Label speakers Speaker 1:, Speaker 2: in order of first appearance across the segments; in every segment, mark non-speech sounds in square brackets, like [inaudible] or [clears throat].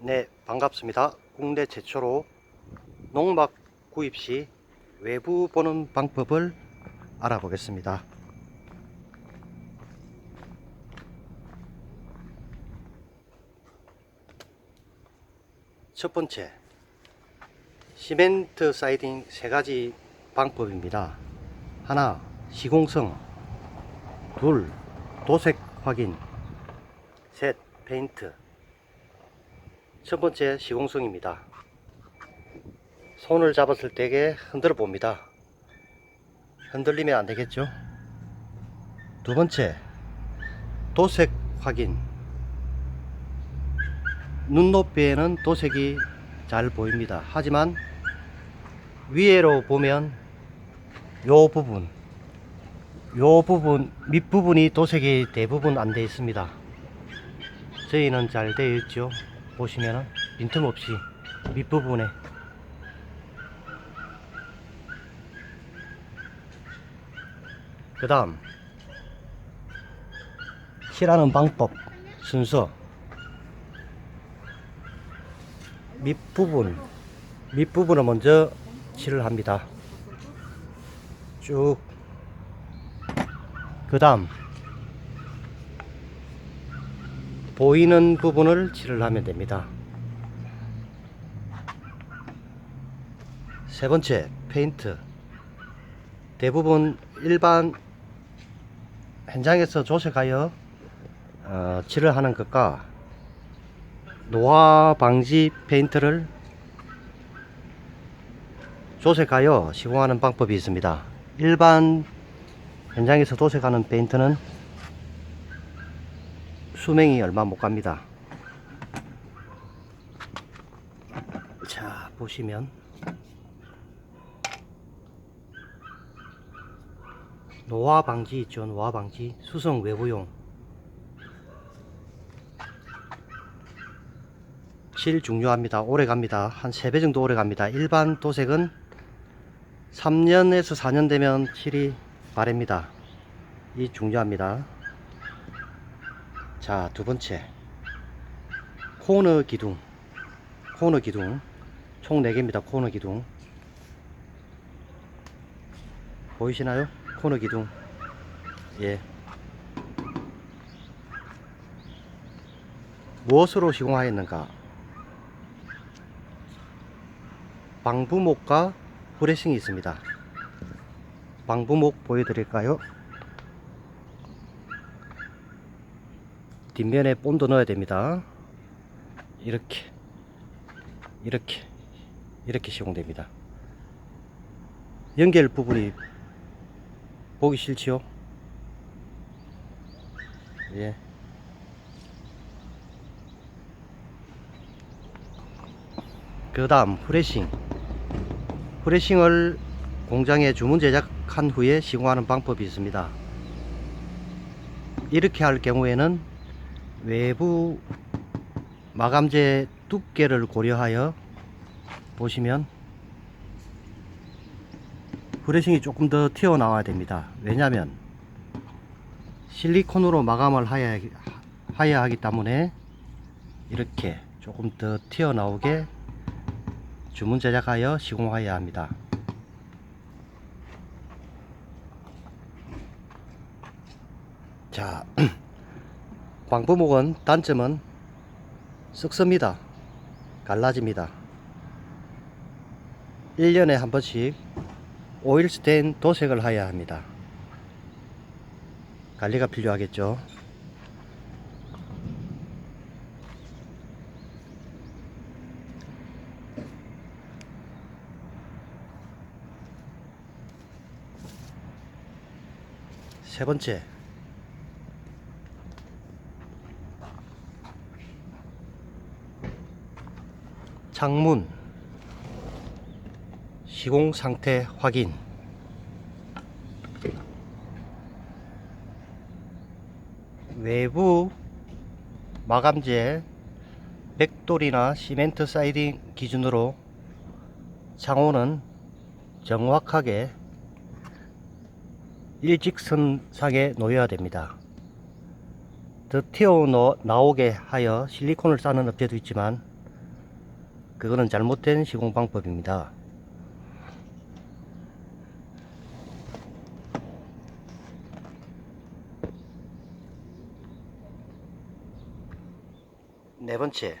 Speaker 1: 네, 반갑습니다. 국내 최초로 농막 구입 시 외부 보는 방법을 알아보겠습니다. 첫 번째, 시멘트 사이딩 세 가지 방법입니다. 하나, 시공성. 둘, 도색 확인. 셋, 페인트. 첫 번째 시공성입니다. 손을 잡았을 때에 흔들어 봅니다. 흔들리면 안 되겠죠? 두 번째, 도색 확인. 눈높이에는 도색이 잘 보입니다. 하지만 위에로 보면 요 부분, 요 부분, 밑부분이 도색이 대부분 안 되어 있습니다. 저희는 잘 되어 있죠. 보시면은 빈틈없이 밑부분에 그 다음 칠하는 방법 순서 밑부분 밑부분을 먼저 칠을 합니다. 쭉. 그 다음 보이는 부분을 칠을 하면 됩니다 세 번째 페인트 대부분 일반 현장에서 조색하여 어, 칠을 하는 것과 노화 방지 페인트를 조색하여 시공하는 방법이 있습니다. 일반 현장에서 도색하는 페인트는 수명이 얼마 못 갑니다. 자, 보시면 노화 방지 있죠. 노화 방지. 수성 외부용. 칠 중요합니다. 오래 갑니다. 한 3배 정도 오래 갑니다. 일반 도색은 3년에서 4년 되면 칠이 바랍니다. 이 중요합니다. 자, 두 번째. 코너 기둥. 코너 기둥. 총 4개입니다. 코너 기둥. 보이시나요? 코너 기둥. 예. 무엇으로 시공하였는가? 방부목과 브레싱이 있습니다. 방부목 보여드릴까요? 뒷면에 본드 넣어야 됩니다. 이렇게, 이렇게, 이렇게 시공됩니다. 연결 부분이 보기 싫지요? 예. 그 다음 후레싱 후레싱을 공장에 주문 제작한 후에 시공하는 방법이 있습니다 이렇게 할 경우에는 외부 마감재 두께를 고려하여 보시면 브레싱이 조금 더 튀어나와야 됩니다. 왜냐하면 실리콘으로 마감을 하야, 하야 하기 때문에 이렇게 조금 더 튀어나오게 주문 제작하여 시공하여야 합니다. 자, [clears throat] 광부목은 단점은 썩습니다. 갈라집니다. 1년에 한 번씩 오일 스텐 도색을 해야 합니다. 관리가 필요하겠죠. 세 번째. 창문 시공 상태 확인 외부 마감재 백돌이나 시멘트 사이딩 기준으로 창호는 정확하게 일직선상에 놓여야 됩니다. 더 튀어 나오게 하여 실리콘을 싸는 업체도 있지만 그거는 잘못된 시공 방법입니다. 네 번째,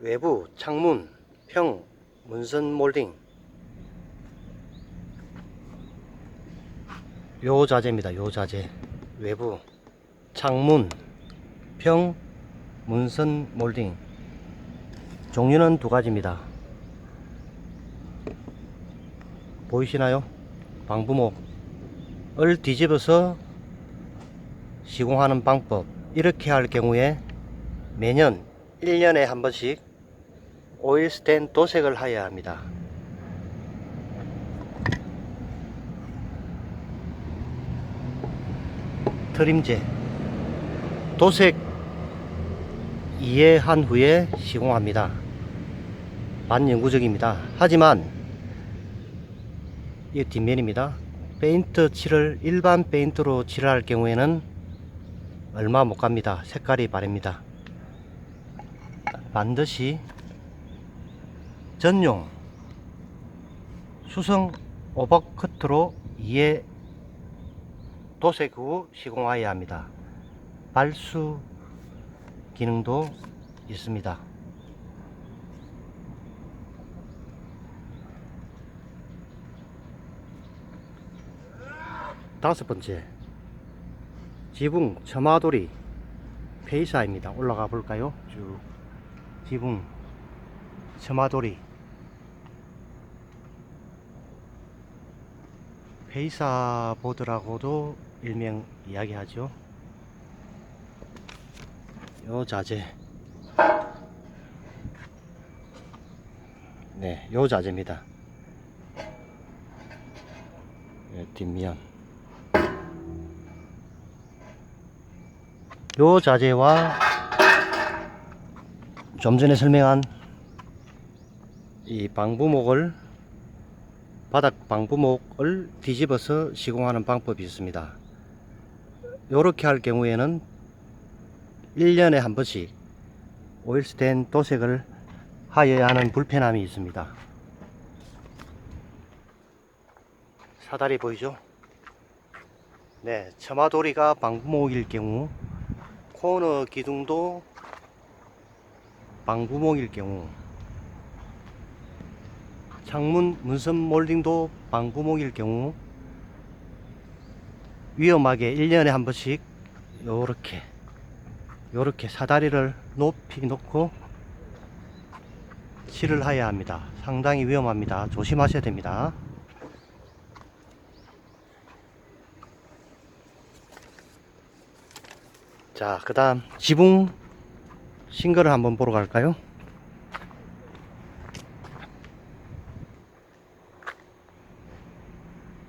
Speaker 1: 외부 창문, 평, 문선 몰딩. 요 자재입니다. 요 자재. 외부 창문, 평, 문선 몰딩. 종류는 두 가지입니다. 보이시나요? 방부목을 뒤집어서 시공하는 방법. 이렇게 할 경우에 매년 1년에 한 번씩 오일 스텐 도색을 하여야 합니다. 트림제 도색 이해한 후에 시공합니다. 반영구적입니다. 하지만 이 뒷면입니다. 페인트 칠을 일반 페인트로 칠할 경우에는 얼마 못 갑니다. 색깔이 바랍니다. 반드시 전용 수성 오버커트로 이해 도색 후 시공하여야 합니다. 발수 기능도 있습니다. 다섯 번째 지붕 처마돌이 페이사입니다. 올라가 볼까요? 쭉 지붕 처마돌이 페이사 보드라고도 일명 이야기하죠. 요 자재 네, 요 자재입니다. 예, 뒷면 요 자재와 좀 전에 설명한 이 방부목을 바닥 방부목을 뒤집어서 시공하는 방법이 있습니다. 이렇게 할 경우에는 1년에 한 번씩 오일스텐 도색을 하여야 하는 불편함이 있습니다. 사다리 보이죠? 네, 처마돌이가 방부목일 경우 코너 기둥도 방부목일 경우 창문 문선 몰딩도 방구목일 경우 위험하게 1년에 한 번씩 요렇게 요렇게 사다리를 높이 놓고 칠을 해야 합니다. 상당히 위험합니다. 조심하셔야 됩니다. 자, 그 다음 지붕 싱글을 한번 보러 갈까요?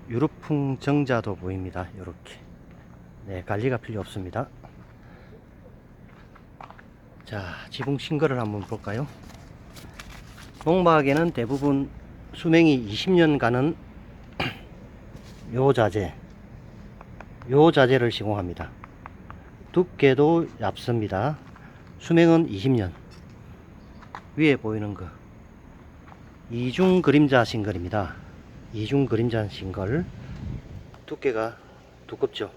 Speaker 1: 유럽풍 정자도 보입니다. 이렇게. 네, 관리가 필요 없습니다. 자, 지붕 싱글을 한번 볼까요? 농막에는 대부분 수명이 20년 가는 [clears throat] 요 자재, 요 자재를 시공합니다. 두께도 얇습니다. 수명은 20년. 위에 보이는 거. 이중 그림자 싱글입니다. 이중 그림자 싱글. 두께가 두껍죠.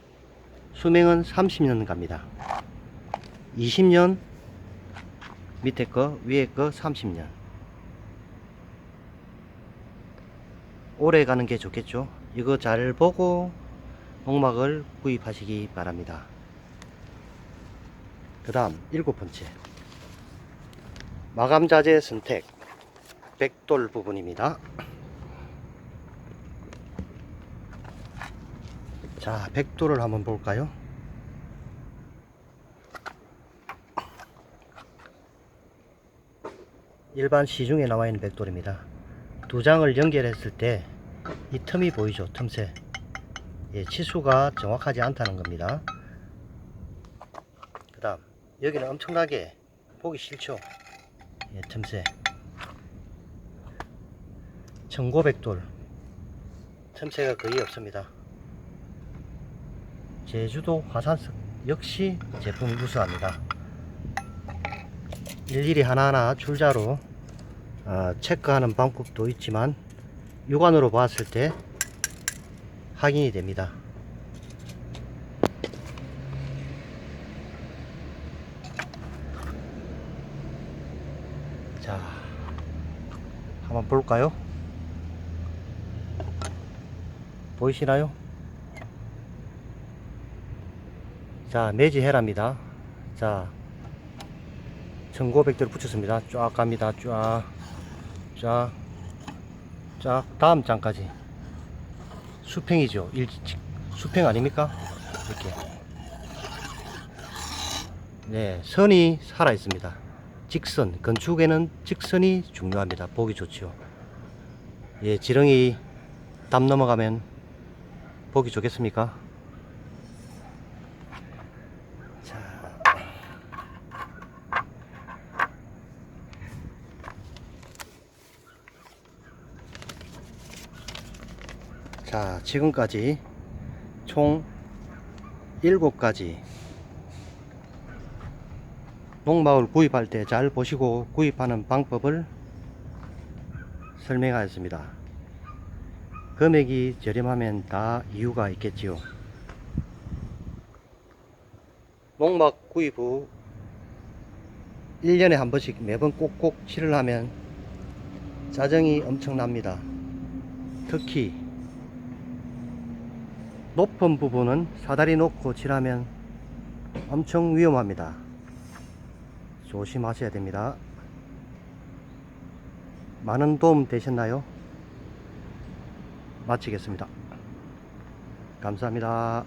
Speaker 1: 수명은 30년 갑니다. 20년 밑에 거, 위에 거 30년. 오래 가는 게 좋겠죠. 이거 잘 보고 농막을 구입하시기 바랍니다. 그 다음 일곱 번째. 마감 자재 선택. 백돌 부분입니다. 자 백돌을 한번 볼까요? 일반 시중에 나와 있는 백돌입니다. 두 장을 연결했을 때 이 틈이 보이죠? 틈새. 예, 치수가 정확하지 않다는 겁니다. 그 다음 여기는 엄청나게 보기 싫죠? 예, 틈새. 청고백돌. 틈새가 거의 없습니다. 제주도 화산석 역시 제품이 우수합니다. 일일이 하나하나 출자로 어, 체크하는 방법도 있지만 육안으로 봤을 때 확인이 됩니다. 자, 한번 볼까요? 보이시나요? 자, 매지해랍니다. 자, 1900대를 붙였습니다. 쫙 갑니다. 쫙, 쫙, 쫙. 다음 장까지. 수평이죠. 일, 수평 아닙니까? 이렇게. 네, 선이 살아 있습니다. 직선, 건축에는 직선이 중요합니다. 보기 좋죠. 예, 지렁이 담 넘어가면 보기 좋겠습니까? 자. 자, 지금까지 총 7가지 농마을 구입할 때 잘 보시고 구입하는 방법을 설명하였습니다. 금액이 저렴하면 다 이유가 있겠지요. 농막 구입 후 1년에 한 번씩 매번 꼭꼭 칠을 하면 짜증이 엄청납니다. 특히 높은 부분은 사다리 놓고 칠하면 엄청 위험합니다. 조심하셔야 됩니다. 많은 도움 되셨나요? 마치겠습니다. 감사합니다.